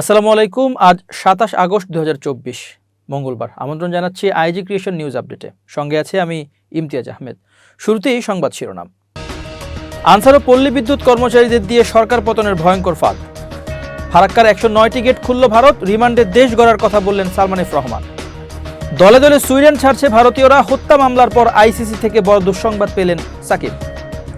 আসসালামু আলাইকুম, আজ সাতাশ আগস্ট দু হাজার চব্বিশ, মঙ্গলবার। আমন্ত্রণ জানাচ্ছি আইজি ক্রিয়েশন নিউজ আপডেটে। সঙ্গে আছে আমি ইমতিয়াজ আহমেদ। শুরুতেই সংবাদ শিরোনাম। আনসার ও পল্লী বিদ্যুৎ কর্মচারীদের দিয়ে সরকার পতনের ভয়ঙ্কর ফাঁদ। ফারাক্কার একশো নয়টি গেট খুলল ভারত, রিমান্ডে দেশ গড়ার কথা বললেন সালমান এফ রহমান। দলে দলে সুইডেন ছাড়ছে ভারতীয়রা হত্যা মামলার পর আইসিসি থেকে বড় দুঃসংবাদ পেলেন সাকিব।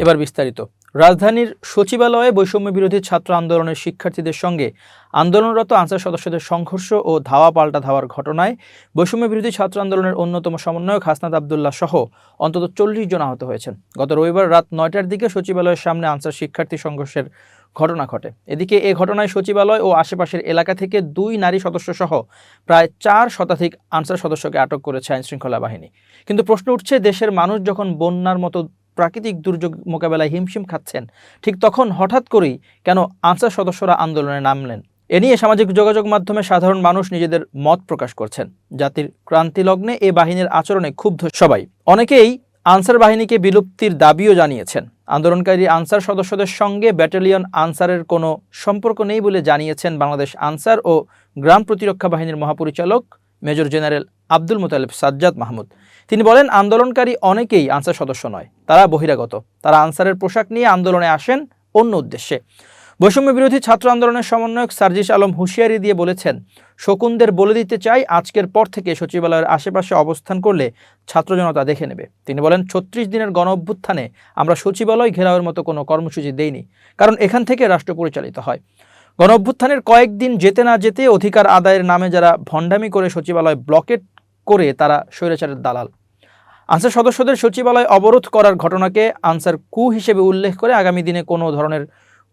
এবার বিস্তারিত। রাজধানীর সচিবালয়ে বৈষম্য বিরোধী ছাত্র আন্দোলনের শিক্ষার্থীদের সঙ্গে আন্দোলনরত আনসার সদস্যদের সংঘর্ষ ও ধাওয়া পাল্টা ধাওয়ার ঘটনায় বৈষম্য বিরোধী ছাত্র আন্দোলনের অন্যতম সমন্বয়ক হাসনাত আবদুল্লাহ সহ অন্তত চল্লিশ জন আহত হয়েছেন। গত রবিবার রাত নয়টার দিকে সচিবালয়ের সামনে আনসার শিক্ষার্থী সংঘর্ষের ঘটনা ঘটে। এদিকে এ ঘটনায় সচিবালয় ও আশেপাশের এলাকা থেকে দুই নারী সদস্য সহ প্রায় চার শতাধিক আনসার সদস্যকে আটক করেছে আইনশৃঙ্খলা বাহিনী। কিন্তু প্রশ্ন উঠছে, দেশের মানুষ যখন বন্যার মতো প্রাকৃতিক দুর্যোগ মোকাবেলায় হিমশিম খাচ্ছেন। ঠিক তখন হঠাৎ করেই কেন আনসার সদস্যরা আন্দোলনে নামলেন? এ নিয়ে সামাজিক যোগাযোগ মাধ্যমে সাধারণ মানুষ নিজেদের মত প্রকাশ করছেন। জাতির ক্রান্তি লগ্নে এ বাহিনীর আচরণে ক্ষুব্ধ সবাই। অনেকেই আনসার বাহিনীকে বিলুপ্তির দাবিও জানিয়েছেন। আন্দোলনকারী আনসার সদস্যদের সঙ্গে ব্যাটালিয়ন আনসারের কোনো সম্পর্ক নেই বলে জানিয়েছেন বাংলাদেশ আনসার ও গ্রাম প্রতিরক্ষা বাহিনীর মহাপরিচালক মেজর জেনারেল আব্দুল মোতালেব সাজ্জাদ মাহমুদ। তিনি বলেন, আন্দোলনকারী অনেকেই আনসার সদস্য নয়। তারা বহিরাগত। তারা আনসারের পোশাক নিয়ে আন্দোলনে আসেন অন্য উদ্দেশ্যে। বৈষম্য বিরোধী ছাত্র আন্দোলনের সমন্বয়ক সার্জিস আলম হুঁশিয়ারি দিয়ে বলেছেন, শকুনদের বলে দিতে চাই, আজকের পর থেকে সচিবালয়ের আশেপাশে অবস্থান করলে ছাত্র জনতা দেখে নেবে। তিনি বলেন, ছত্রিশ দিনের গণ অভ্যুত্থানে আমরা সচিবালয় ঘেরাওয়ের মতো কোনো কর্মসূচি দেইনি, কারণ এখান থেকে রাষ্ট্র পরিচালিত হয়। গণ অভ্যুত্থানের কয়েকদিন যেতে না যেতে অধিকার আদায়ের নামে যারা ভণ্ডামি করে সচিবালয় ব্লকেট করে তারা স্বৈরাচারের দালাল। আনসার সদস্যদের সচিবালয় অবরোধ করার ঘটনাকে আনসার কু হিসেবে উল্লেখ করে আগামী দিনে কোনো ধরনের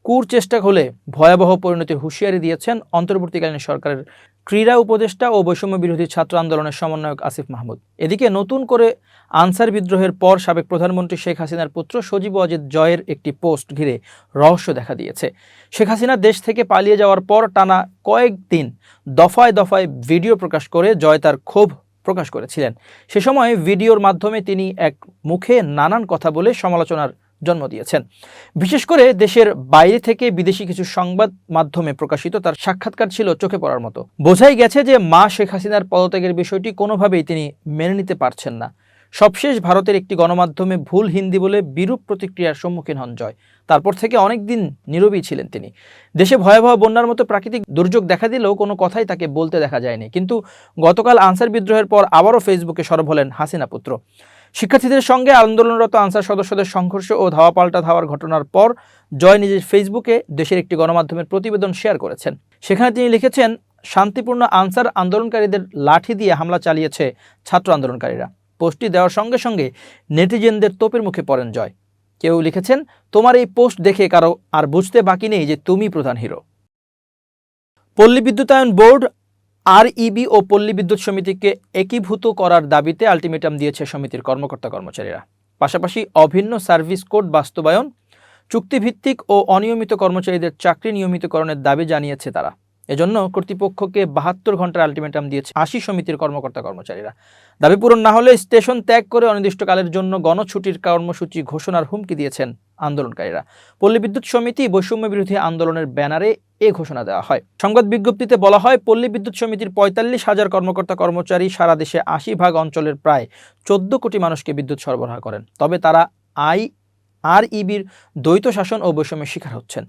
কুর চেষ্টা হলে ভয়াবহ পরিণতির হুঁশিয়ারি দিয়েছেন অন্তর্বর্তীকালীন সরকারের ক্রীড়া উপদেষ্টা ও বৈষম্য বিরোধী ছাত্র আন্দোলনের সমন্বয়ক আসিফ মাহমুদ। এদিকে নতুন করে আনসার বিদ্রোহের পর সাবেক প্রধানমন্ত্রী শেখ হাসিনার পুত্র সজীব অজিত জয়ের একটি পোস্ট ঘিরে রহস্য দেখা দিয়েছে। শেখ হাসিনা দেশ থেকে পালিয়ে যাওয়ার পর টানা কয়েকদিন দফায় দফায় ভিডিও প্রকাশ করে জয় তার ক্ষোভ প্রকাশ করেছিলেন। সে সময় ভিডিওর মাধ্যমে তিনি এক মুখে নানান কথা বলে সমালোচনার জন্ম দিয়েছেন। বিশেষ করে দেশের বাইরে থেকে বিদেশি কিছু সংবাদ মাধ্যমে প্রকাশিত তার সাক্ষাৎকার ছিল চোখে পড়ার মতো। বোঝাই গেছে যে মা শেখ হাসিনার পদত্যাগের বিষয়টি কোনোভাবেই তিনি মেনে নিতে পারছেন না। সবশেষ ভারতের একটি গণমাধ্যমে ভুল হিন্দি বলে বিরূপ প্রতিক্রিয়ার সম্মুখীন হন জয়। তারপর থেকে অনেকদিন নীরবই ছিলেন তিনি। দেশে ভয়াবহ বন্যার মতো প্রাকৃতিক দুর্যোগ দেখা দিলেও কোনো কথাই তাকে বলতে দেখা যায়নি। কিন্তু গতকাল আনসার বিদ্রোহের পর আবারও ফেসবুকে সরব হলেন হাসিনা পুত্র। শিক্ষার্থীদের সঙ্গে আন্দোলনরত আনসার সদস্যদের সংঘর্ষ ও ধাওয়া পাল্টা ধাওয়ার ঘটনার পর জয় নিজের ফেসবুকে দেশের একটি গণমাধ্যমের প্রতিবেদন শেয়ার করেছেন। সেখানে তিনি লিখেছেন, শান্তিপূর্ণ আনসার আন্দোলনকারীদের লাঠি দিয়ে হামলা চালিয়েছে ছাত্র আন্দোলনকারীরা। পোস্টটি দেওয়ার সঙ্গে সঙ্গে নেটিজেনদের তোপের মুখে পড়েন জয়। কেউ লিখেছেন, তোমার এই পোস্ট দেখে কারও আর বুঝতে বাকি নেই যে তুমি প্রধান হিরো। পল্লী বিদ্যুতায়ন বোর্ড, আরইবি ও পল্লী বিদ্যুৎ সমিতিকে একীভূত করার দাবিতে আলটিমেটাম দিয়েছে সমিতির কর্মকর্তা কর্মচারীরা। পাশাপাশি অভিন্ন সার্ভিস কোড বাস্তবায়ন, চুক্তিভিত্তিক ও অনিয়মিত কর্মচারীদের চাকরি নিয়মিতকরণের দাবি জানিয়েছে তারা। এজন্য কর্তৃপক্ষকে বাহাত্তর ঘণ্টার আলটিমেটাম দিয়েছে আশি সমিতির কর্মকর্তা কর্মচারীরা। দাবি পূরণ না হলে স্টেশন ত্যাগ করে অনির্দিষ্টকালের জন্য গণছুটির কর্মসূচি ঘোষণার হুমকি দিয়েছেন আন্দোলনকারীরা। পল্লী বিদ্যুৎ সমিতি বৈষম্য বিরোধী আন্দোলনের ব্যানারে এ ঘোষণা দেওয়া হয়। সংবাদ বিজ্ঞপ্তিতে বলা হয়, পল্লী বিদ্যুৎ সমিতির পঁয়তাল্লিশ হাজার কর্মকর্তা কর্মচারী সারা দেশে আশি ভাগ অঞ্চলের প্রায় চোদ্দ কোটি মানুষকে বিদ্যুৎ সরবরাহ করেন। তবে তারা আই আর ইবির দ্বৈত শাসন ও বৈষম্যের শিকার হচ্ছেন।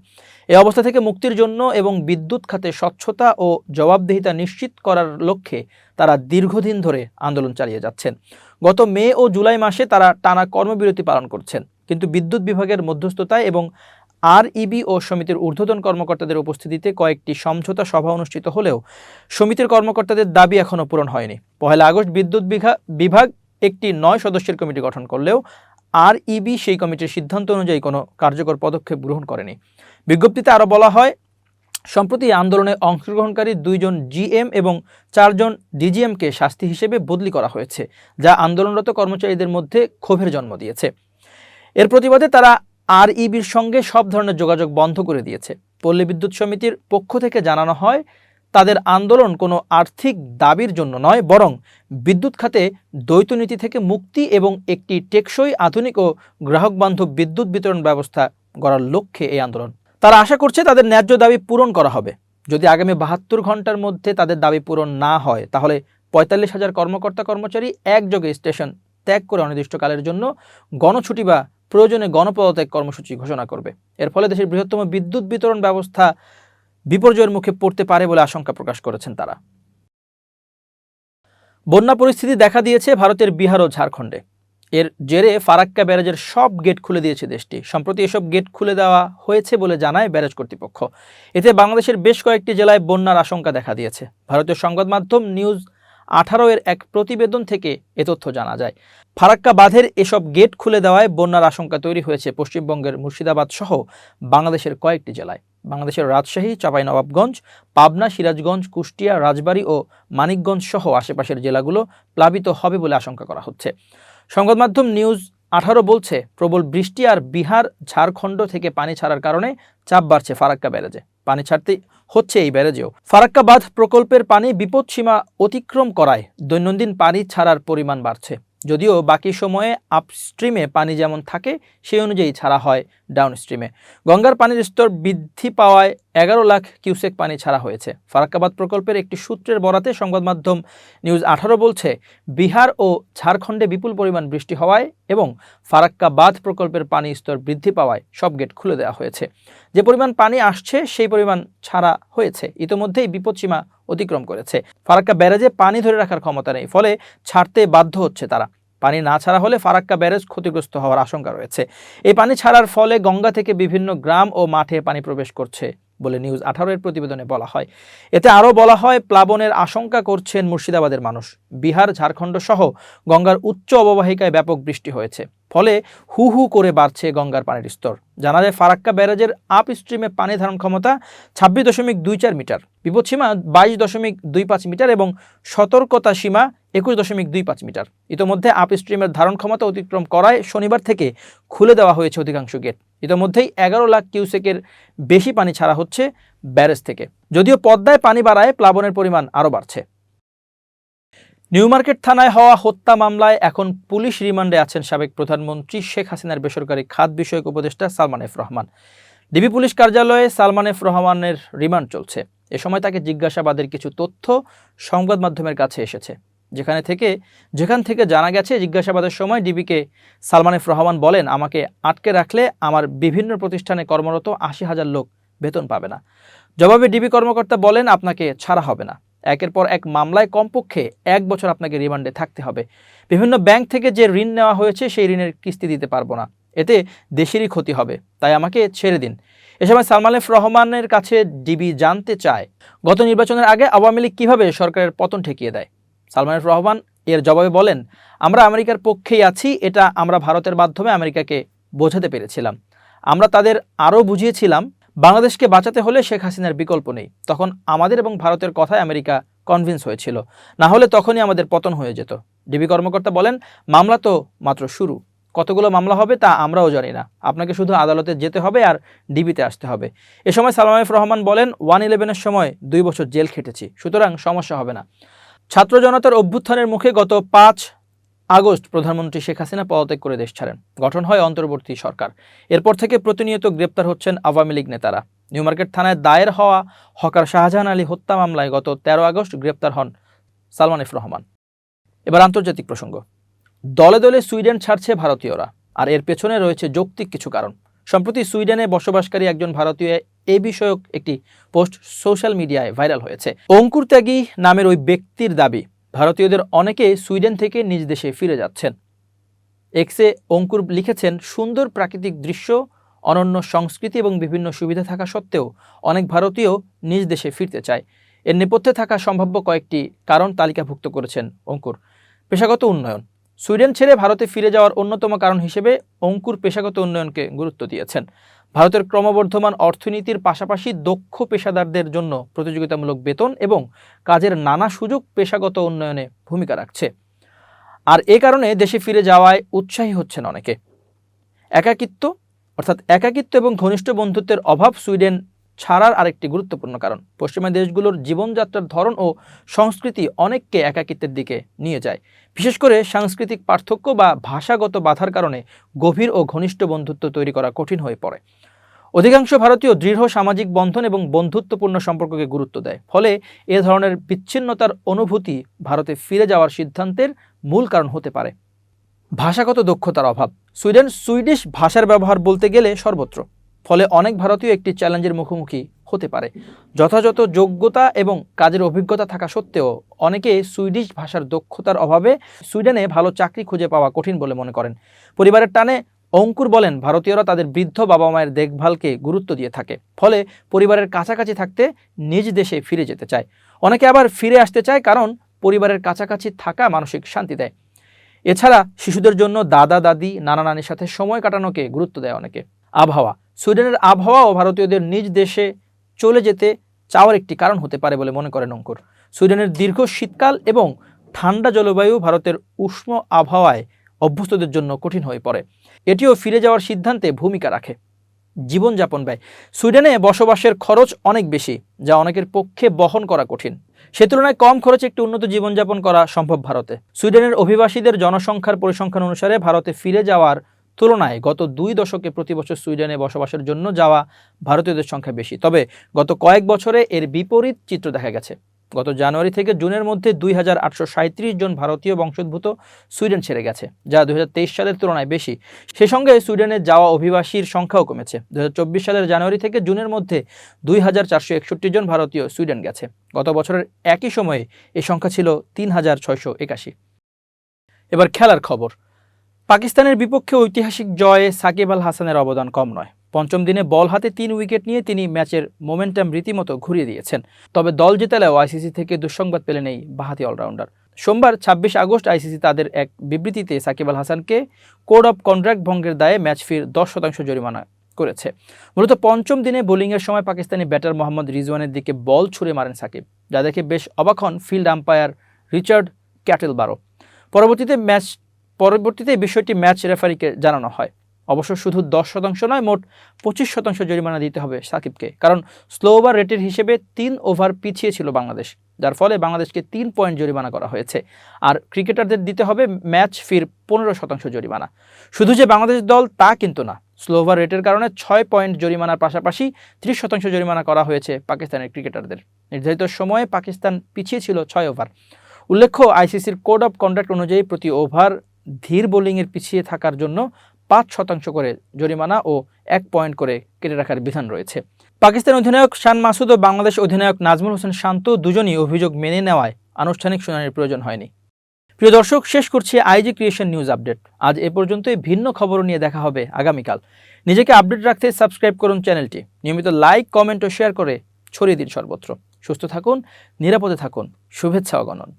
এই অবস্থা থেকে মুক্তির জন্য এবং বিদ্যুৎ খাতে স্বচ্ছতা ও জবাবদিহিতা নিশ্চিত করার লক্ষ্যে তারা দীর্ঘদিন ধরে আন্দোলন চালিয়ে যাচ্ছেন। গত মে ও জুলাই মাসে তারা টানা কর্মবিরতি পালন করছেন। কিন্তু বিদ্যুৎ বিভাগের মধ্যস্থতায় এবং আর ইবি ও সমিতির ঊর্ধ্বতন কর্মকর্তাদের উপস্থিতিতে কয়েকটি সমঝোতা সভা অনুষ্ঠিত হলেও সমিতির কর্মকর্তাদের দাবি এখনও পূরণ হয়নি। পহেলা আগস্ট বিদ্যুৎ বিভাগ একটি নয় সদস্যের কমিটি গঠন করলেও আর ইবি সেই কমিটির সিদ্ধান্ত অনুযায়ী কোনো কার্যকর পদক্ষেপ গ্রহণ করেনি। বিজ্ঞপ্তিতে আরও বলা হয়, সম্প্রতি আন্দোলনে অংশগ্রহণকারী দুইজন জিএম এবং চারজন ডিজিএমকে শাস্তি হিসেবে বদলি করা হয়েছে, যা আন্দোলনরত কর্মচারীদের মধ্যে ক্ষোভের জন্ম দিয়েছে। এর প্রতিবাদে তারা আর ইবির সঙ্গে সব ধরনের যোগাযোগ বন্ধ করে দিয়েছে। পল্লী বিদ্যুৎ সমিতির পক্ষ থেকে জানানো হয় তাদের আন্দোলন কোনো আর্থিক দাবির জন্য নয়, বরং বিদ্যুৎ খাতে দ্বৈত নীতি থেকে মুক্তি এবং একটি টেকসই আধুনিক ও গ্রাহকবান্ধব বিদ্যুৎ বিতরণ ব্যবস্থা গড়ার লক্ষ্যে এই আন্দোলন। তারা আশা করছে তাদের ন্যায্য দাবি পূরণ করা হবে। যদি আগামী বাহাত্তর ঘণ্টার মধ্যে তাদের দাবি পূরণ না হয়, তাহলে পঁয়তাল্লিশ হাজার কর্মকর্তা কর্মচারী একযোগে স্টেশন ত্যাগ করে অনির্দিষ্টকালের জন্য গণছুটি বা প্রয়োজনে গণপদত্যাগ কর্মসূচি ঘোষণা করবে। এর ফলে দেশের বৃহত্তম বিদ্যুৎ বিতরণ ব্যবস্থা বিপর্যয়ের মুখে পড়তে পারে বলে আশঙ্কা প্রকাশ করেছেন তারা। বন্যা পরিস্থিতি দেখা দিয়েছে ভারতের বিহার ও ঝাড়খণ্ডে। এর জেরে ফারাক্কা ব্যারাজের সব গেট খুলে দিয়েছে দেশটি। সম্প্রতি এসব গেট খুলে দেওয়া হয়েছে বলে জানায় ব্যারাজ কর্তৃপক্ষ। এতে বাংলাদেশের বেশ কয়েকটি জেলায় বন্যার আশঙ্কা দেখা দিয়েছে। ভারতীয় সংবাদ মাধ্যম নিউজ আঠারো এর এক প্রতিবেদন থেকে এ তথ্য জানা যায়। ফারাক্কা বাঁধের এসব গেট খুলে দেওয়ায় বন্যার আশঙ্কা তৈরি হয়েছে পশ্চিমবঙ্গের মুর্শিদাবাদ সহ বাংলাদেশের কয়েকটি জেলায়। বাংলাদেশের রাজশাহী, চাঁপাইনবাবগঞ্জ, পাবনা, সিরাজগঞ্জ, কুষ্টিয়া, রাজবাড়ী ও মানিকগঞ্জ সহ আশেপাশের জেলাগুলো প্লাবিত হবে বলে আশঙ্কা করা হচ্ছে। সংবাদ মাধ্যম নিউজ আঠারো বলছে, প্রবল বৃষ্টি আর বিহার, ঝাড়খণ্ড থেকে পানি ছাড়ার কারণে চাপ বাড়ছে ফারাক্কা ব্যারেজে। পানি ছাড়তে হচ্ছে এই ব্যারেজেও। ফারাক্কা বাঁধ প্রকল্পের পানি বিপদসীমা অতিক্রম করায় দৈনন্দিন পানি ছাড়ার পরিমাণ বাড়ছে। যদিও বাকি সময়ে আপস্ট্রিমে পানি যেমন থাকে, সেই অনুযায়ী ছাড়া হয় ডাউনস্ট্রিমে গঙ্গার পানির স্তর বৃদ্ধি পাওয়ায় এগারো লাখ কিউসেক পানি ছাড়া হয়েছে। ফারাক্কাবাদ প্রকল্পের একটি সূত্রের বরাতে সংবাদ মাধ্যম নিউজ আঠারো বলছে, বিহার ও ঝাড়খণ্ডে বিপুল পরিমাণ বৃষ্টি হওয়ায় এবং ফারাক্কাবাদ প্রকল্পের পানি স্তর বৃদ্ধি পাওয়ায় সব গেট খুলে দেওয়া হয়েছে। যে পরিমাণ পানি আসছে, সেই পরিমাণ ছাড়া হয়েছে। ইতোমধ্যেই বিপদসীমা অতিক্রম করেছে। ফারাক্কা ব্যারেজে পানি ধরে রাখার ক্ষমতা নেই, ফলে ছাড়তে বাধ্য হচ্ছে তারা। পানি না ছাড়া হলে ফারাক্কা ব্যারেজ ক্ষতিগ্রস্ত হওয়ার আশঙ্কা রয়েছে। এই পানি ছাড়ার ফলে গঙ্গা থেকে বিভিন্ন গ্রাম ও মাঠে পানি প্রবেশ করছে। বলে নিউজ আঠারো এর প্রতিবেদনে বলা হয়। এতে আরও বলা হয়, প্লাবনের আশঙ্কা করছেন মুর্শিদাবাদের মানুষ। বিহার, ঝাড়খণ্ড সহ গঙ্গার উচ্চ অববাহিকায় ব্যাপক বৃষ্টি হয়েছে। ফলে হু হু করে বাড়ছে গঙ্গার পানির স্তর। জানা যায়, ফারাক্কা ব্যারাজের আপ স্ট্রিমে পানি ধারণ ক্ষমতা ছাব্বিশ দশমিক দুই চার মিটার। বিপদসীমা বাইশ দশমিক দুই পাঁচ মিটার এবং সতর্কতা সীমা একুশ দশমিক দুই পাঁচ মিটার। ইতোমধ্যে আপ স্ট্রিমের ধারণ ক্ষমতা অতিক্রম করায় শনিবার থেকে খুলে দেওয়া হয়েছে অধিকাংশ গেট ইতোমধ্যেই এগারো লাখ কিউসেকের বেশি পানি ছাড়া হচ্ছে ব্যারেজ থেকে। যদিও পদ্মায় পানি বাড়ায়, প্লাবনের পরিমাণ আরও বাড়ছে। নিউ মার্কেট থানায় হওয়া হত্যা মামলায় এখন পুলিশ রিমান্ডে আছেন সাবেক প্রধানমন্ত্রী শেখ হাসিনার বেসরকারি খাত বিষয়ক উপদেষ্টা Salman F Rahman. DB police কার্যালয়ে সালমান এফ রহমানের রিমান্ড চলছে। এ সময় তাকে জিজ্ঞাসাবাদের কিছু তথ্য সংবাদ মাধ্যমের কাছে এসেছে। যেখানে থেকে, যেখান থেকে জানা গেছে জিজ্ঞাসাবাদের সময় ডিবিকে সালমান এফ রহমান বলেন, আমাকে আটকে রাখলে আমার বিভিন্ন প্রতিষ্ঠানে কর্মরত আশি হাজার লোক বেতন পাবে না। জবাবে ডিবি কর্মকর্তা বলেন, আপনাকে ছাড়া হবে না। একের পর এক মামলায় কমপক্ষে এক বছর আপনাকে রিমান্ডে থাকতে হবে। বিভিন্ন ব্যাংক থেকে যে ঋণ নেওয়া হয়েছে, সেই ঋণের কিস্তি দিতে পারব না। এতে দেশেরই ক্ষতি হবে। তাই আমাকে ছেড়ে দিন। এ সময় সালমানিফ রহমানের কাছে ডিবি জানতে চায়, গত নির্বাচনের আগে আওয়ামী লীগ কীভাবে সরকারের পতন ঠেকিয়ে দেয়? সালমান রহমান, এর জবাবে বলেন, আমরা আমেরিকার পক্ষেই আছি, এটা আমরা ভারতের মাধ্যমে আমেরিকাকে বোঝাতে পেরেছিলাম। আমরা তাদের আরও বুঝিয়েছিলাম, বাংলাদেশকে বাঁচাতে হলে শেখ হাসিনার বিকল্প নেই। তখন আমাদের এবং ভারতের কথায় আমেরিকা কনভিন্স হয়েছিল। না হলে তখনই আমাদের পতন হয়ে যেত। ডিবি কর্মকর্তা বলেন, মামলা তো মাত্র শুরু। কতগুলো মামলা হবে তা আমরাও জানি না। আপনাকে শুধু আদালতে যেতে হবে আর ডিবিতে আসতে হবে। এ সময় সালামাইফ রহমান বলেন, ওয়ান ইলেভেনের সময় দুই বছর জেল খেটেছি। সুতরাং সমস্যা হবে না। ছাত্র জনতার অভ্যুত্থানের মুখে গত পাঁচ আগস্ট প্রধানমন্ত্রী শেখ হাসিনা পদত্যাগ করে দেশ ছাড়েন। গঠন হয় অন্তর্বর্তী সরকার। এরপর থেকে প্রতিনিয়ত গ্রেপ্তার হচ্ছেন আওয়ামী লীগ নেতারা। নিউ মার্কেট থানায় দায়ের হওয়া হকার শাহজাহান আলী হত্যা মামলায় গত তেরো আগস্ট গ্রেপ্তার হন সালমান এফ রহমান। এবার আন্তর্জাতিক প্রসঙ্গ। দলে দলে সুইডেন ছাড়ছে ভারতীয়রা, আর এর পেছনে রয়েছে যৌক্তিক কিছু কারণ। সম্প্রতি সুইডেনে বসবাসকারী একজন ভারতীয় এ বিষয়ক একটি পোস্ট সোশ্যাল মিডিয়ায় ভাইরাল হয়েছে। অঙ্কুর ত্যাগী নামের ওই ব্যক্তির দাবি, ভারতীয়দের অনেকে সুইডেন থেকে নিজ দেশে ফিরে যাচ্ছেন। এক্সে অঙ্কুর লিখেছেন, সুন্দর প্রাকৃতিক দৃশ্য, অনন্য সংস্কৃতি এবং বিভিন্ন সুবিধা থাকা সত্ত্বেও অনেক ভারতীয় নিজ দেশে ফিরতে চায়। এর নেপথ্যে থাকা সম্ভাব্য কয়েকটি কারণ তালিকাভুক্ত করেছেন অঙ্কুর। পেশাগত উন্নয়ন। সুইডেন ছেড়ে ভারতে ফিরে যাওয়ার অন্যতম কারণ হিসেবে অঙ্কুর পেশাগত উন্নয়নকে গুরুত্ব দিয়েছেন। ভারতের ক্রমবর্ধমান অর্থনীতির পাশাপাশি দক্ষ পেশাদারদের জন্য প্রতিযোগিতামূলক বেতন এবং কাজের নানা সুযোগ পেশাগত উন্নয়নে ভূমিকা রাখছে। আর এ কারণে দেশে ফিরে যাওয়ায় উৎসাহী হচ্ছেন অনেকে। একাকিত্ব, অর্থাৎ একাকিত্ব এবং ঘনিষ্ঠ বন্ধুত্বের অভাব সুইডেন ছাড়ার আরেকটি গুরুত্বপূর্ণ কারণ। পশ্চিমা দেশগুলোর জীবনযাত্রার ধরন ও সংস্কৃতি অনেককে একাকিত্বের দিকে নিয়ে যায়। বিশেষ করে সাংস্কৃতিক পার্থক্য বা ভাষাগত বাধার কারণে গভীর ও ঘনিষ্ঠ বন্ধুত্ব তৈরি করা কঠিন হয়ে পড়ে। অধিকাংশ ভারতীয় দৃঢ় সামাজিক বন্ধন এবং বন্ধুত্বপূর্ণ সম্পর্ককে গুরুত্ব দেয়। ফলে এ ধরনের বিচ্ছিন্নতার অনুভূতি ভারতে ফিরে যাওয়ার সিদ্ধান্তের মূল কারণ হতে পারে। ভাষাগত দক্ষতার অভাব। সুইডেন সুইডিশ ভাষার ব্যবহার বলতে গেলে সর্বত্র। ফলে অনেক ভারতীয় একটি চ্যালেঞ্জের মুখোমুখি হতে পারে। যথাযথ যোগ্যতা এবং কাজের অভিজ্ঞতা থাকা সত্ত্বেও অনেকে সুইডিশ ভাষার দক্ষতার অভাবে সুইডেনে ভালো চাকরি খুঁজে পাওয়া কঠিন বলে মনে করেন। পরিবারের টানে অঙ্কুর বলেন, ভারতীয়রা তাদের বৃদ্ধ বাবা মায়ের দেখভালকে গুরুত্ব দিয়ে থাকে, ফলে পরিবারের কাছাকাছি থাকতে নিজ দেশে ফিরে যেতে চায়। অনেকে আবার ফিরে আসতে চায় কারণ পরিবারের কাছাকাছি থাকা মানসিক শান্তি দেয়। এছাড়া শিশুদের জন্য দাদা দাদি নানা নানির সাথে সময় কাটানোকে গুরুত্ব দেয় অনেকে। আবহাওয়া সুইডেনের আবহাওয়া ও ভারতীয়দের নিজ দেশে চলে যেতে চাওয়ার একটি কারণ হতে পারে বলে মনে করেন অঙ্কুর। সুইডেনের দীর্ঘ শীতকাল এবং ঠান্ডা জলবায়ু ভারতের উষ্ণ আবহাওয়ায় অভ্যস্তদের জন্য কঠিন হয়ে পড়ে। এটিও ফিরে যাওয়ার সিদ্ধান্তে ভূমিকা রাখে। জীবনযাপন ব্যয়। সুইডেনে বসবাসের খরচ অনেক বেশি, যা অনেকের পক্ষে বহন করা কঠিন। সে তুলনায় কম খরচে একটি উন্নত জীবনযাপন করা সম্ভব ভারতে। সুইডেনের অভিবাসীদের জনসংখ্যার পরিসংখ্যান অনুসারে ভারতে ফিরে যাওয়ার তুলনায় গত দুই দশকে প্রতি বছর সুইডেনে বসবাসের জন্য যাওয়া ভারতীয়দের সংখ্যা বেশি। তবে গত কয়েক বছরে এর বিপরীত চিত্র দেখা গেছে। গত জানুয়ারি থেকে জুনের মধ্যে দুই জন ভারতীয় বংশোদ্ভূত সুইডেন ছেড়ে গেছে, যা দুই হাজার তেইশ সালের তুলনায় বেশি। সে সঙ্গে সুইডেনে যাওয়া অভিবাসীর সংখ্যাও কমেছে। দু হাজার চব্বিশ সালের জানুয়ারি থেকে জুনের মধ্যে দুই হাজার চারশো একষট্টি জন ভারতীয় সুইডেন গেছে। গত বছরের একই সময়ে এই সংখ্যা ছিল তিন হাজার ছয়শো একাশি। এবার খেলার খবর। পাকিস্তানের বিপক্ষে ঐতিহাসিক জয়ে সাকিব আল হাসানের অবদান কম নয়। পঞ্চম দিনে বল হাতে তিন উইকেট নিয়ে তিনি ম্যাচের মোমেন্টাম রীতিমতো ঘুরিয়ে দিয়েছেন। তবে দল জেতালেও আইসিসি থেকে দুঃসংবাদ পেলেন এই বাহাতি অলরাউন্ডার। সোমবার ছাব্বিশ আগস্ট আইসিসি তাদের এক বিবৃতিতে সাকিব আল হাসানকে কোড অফ কন্ট্রাক্ট ভঙ্গের দায়ে ম্যাচ ফির দশ শতাংশ জরিমানা করেছে। মূলত পঞ্চম দিনে বোলিংয়ের সময় পাকিস্তানি ব্যাটার মোহাম্মদ রিজওয়ানের দিকে বল ছুড়ে মারেন সাকিব, যা দেখে বেশ অবাক হন ফিল্ড আম্পায়ার রিচার্ড ক্যাটেল বারো পরবর্তীতে ম্যাচ পরবর্তীতে বিষয়টি ম্যাচ রেফারিকে জানানো হয়। অবশ্য শুধু দশ শতাংশ নয়, মোট পঁচিশ শতাংশ জরিমানা দিতে হবে সাকিবকে, কারণ স্লো ওভার রেটের হিসেবে তিন ওভার পিছিয়ে ছিল বাংলাদেশ, যার ফলে বাংলাদেশকে তিন পয়েন্ট জরিমানা করা হয়েছে। আর ক্রিকেটারদের দিতে হবে ম্যাচ ফির পনেরো শতাংশ জরিমানা। শুধু যে বাংলাদেশ দল তা কিন্তু না স্লো ওভার রেটের কারণে ছয় পয়েন্ট জরিমানার পাশাপাশি ত্রিশ শতাংশ জরিমানা করা হয়েছে পাকিস্তানের ক্রিকেটারদের। নির্ধারিত সময়ে পাকিস্তান পিছিয়ে ছিল ছয় ওভার। উল্লেখ্য, আইসিসির কোড অফ কন্ডাক্ট অনুযায়ী প্রতি ওভার ধীর বোলিংয়ের পিছিয়ে থাকার জন্য পাঁচ শতাংশ করে জরিমানা ও এক পয়েন্ট করে কেটে রাখার বিধান রয়েছে। পাকিস্তান অধিনায়ক শান মাসুদ ও বাংলাদেশ অধিনায়ক নাজমুল হোসেন শান্ত দুজনই অভিযোগ মেনে নেওয়ায় আনুষ্ঠানিক শুনানির প্রয়োজন হয়নি। প্রিয় দর্শক, শেষ করছি আইজি ক্রিয়েশন নিউজ আপডেট। আজ এ পর্যন্তই ভিন্ন খবর নিয়ে দেখা হবে আগামীকাল। নিজেকে আপডেট রাখতে সাবস্ক্রাইব করুন চ্যানেলটি। নিয়মিত লাইক, কমেন্ট ও শেয়ার করে ছড়িয়ে দিন সর্বত্র। সুস্থ থাকুন, নিরাপদে থাকুন। শুভেচ্ছা অগণন